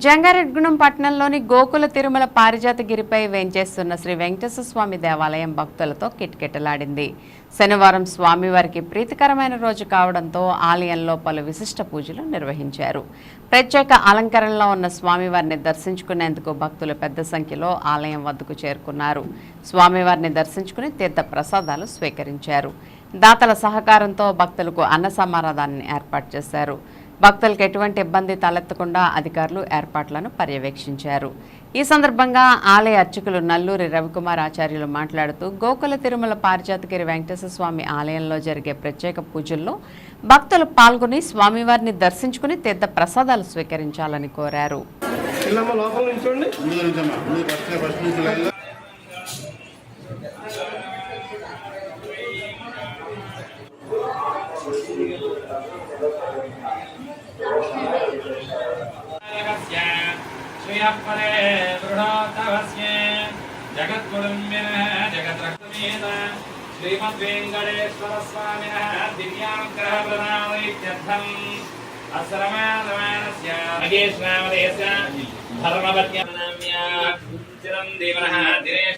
జంగారెడ్గూడెం పట్టణంలోని గోకుల తిరుమల పారిజాతగిరిపై వేంచేస్తున్న శ్రీ వెంకటేశ్వర స్వామి దేవాలయం భక్తులతో కిటకిటలాడింది. శనివారం స్వామివారికి ప్రీతికరమైన రోజు కావడంతో ఆలయంలో పలు విశిష్ట పూజలు నిర్వహించారు. ప్రత్యేక అలంకరణలో ఉన్న స్వామివారిని దర్శించుకునేందుకు భక్తులు పెద్ద సంఖ్యలో ఆలయం వద్దకు చేరుకున్నారు. స్వామివారిని దర్శించుకుని తీర్థ ప్రసాదాలు స్వీకరించారు. దాతల సహకారంతో భక్తులకు అన్న సమారాధాన్ని ఏర్పాటు చేశారు. భక్తులకు ఎటువంటి ఇబ్బంది తలెత్తకుండా అధికారులు ఏర్పాట్లను పర్యవేక్షించారు. ఈ సందర్భంగా ఆలయ అర్చకులు నల్లూరి రవికుమార్ ఆచార్యులు మాట్లాడుతూ గోకుల తిరుమల పారిజాతగిరి వెంకటేశ్వర స్వామి ఆలయంలో జరిగే ప్రత్యేక పూజల్లో భక్తులు పాల్గొని స్వామివారిని దర్శించుకుని తీర్థ ప్రసాదాలు స్వీకరించాలని కోరారు. श्रियपरे दृढोत्तवस्य जगद्गुरुम्बिनः जगद्रक्तमेन श्रीमद्वेङ्कटेश्वरस्वामिनः दिव्यानुग्रहप्रदानैत्यर्थम् असरमानमानस्य महेश्नामदेस्य धर्मपत्न्यनाम्या चिरं देवनः दिनेश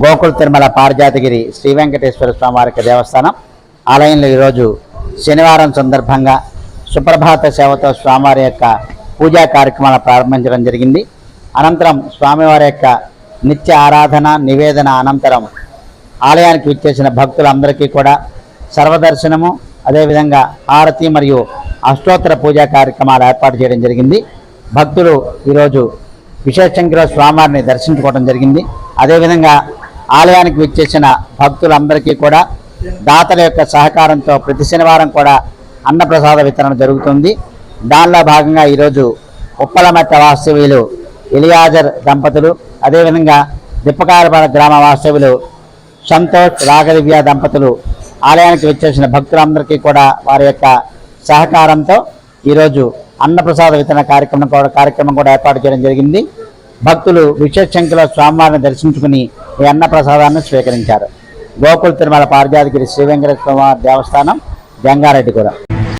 గోకుల తిరుమల పారిజాతగిరి శ్రీ వెంకటేశ్వర స్వామి వారికి దేవస్థానం. ఆలయంలో ఈరోజు శనివారం సందర్భంగా సుప్రభాత సేవతో స్వామివారి యొక్క పూజా కార్యక్రమాలు ప్రారంభించడం జరిగింది. అనంతరం స్వామివారి యొక్క నిత్య ఆరాధన నివేదన అనంతరం ఆలయానికి విచ్చేసిన భక్తులందరికీ కూడా సర్వదర్శనము అదేవిధంగా హారతి మరియు అష్టోత్తర పూజా కార్యక్రమాలు ఏర్పాటు చేయడం జరిగింది. భక్తులు ఈరోజు విశేష స్వామివారిని దర్శించుకోవడం జరిగింది. అదేవిధంగా ఆలయానికి విచ్చేసిన భక్తులందరికీ కూడా దాతల యొక్క సహకారంతో ప్రతి శనివారం కూడా అన్నప్రసాద వితరణ జరుగుతుంది. దానిలో భాగంగా ఈరోజు ఉప్పలమట్ట వాస్తవ్యులు ఎలియాజర్ దంపతులు అదేవిధంగా దిప్పకారపాల గ్రామ వాస్తవ్యులు సంతోష్ రాగదివ్య దంపతులు ఆలయానికి వచ్చేసిన భక్తులందరికీ కూడా వారి యొక్క సహకారంతో ఈరోజు అన్నప్రసాద వితరణ కార్యక్రమం కూడా కార్యక్రమం కూడా ఏర్పాటు చేయడం జరిగింది. భక్తులు విశేష సంఖ్యలో స్వామివారిని దర్శించుకుని ఈ అన్నప్రసాదాన్ని స్వీకరించారు. గోకుల తిరుమల పారిజాతగిరి శ్రీ వెంకటేశ్వర స్వామి దేవస్థానం జంగారెడ్డిగూడెం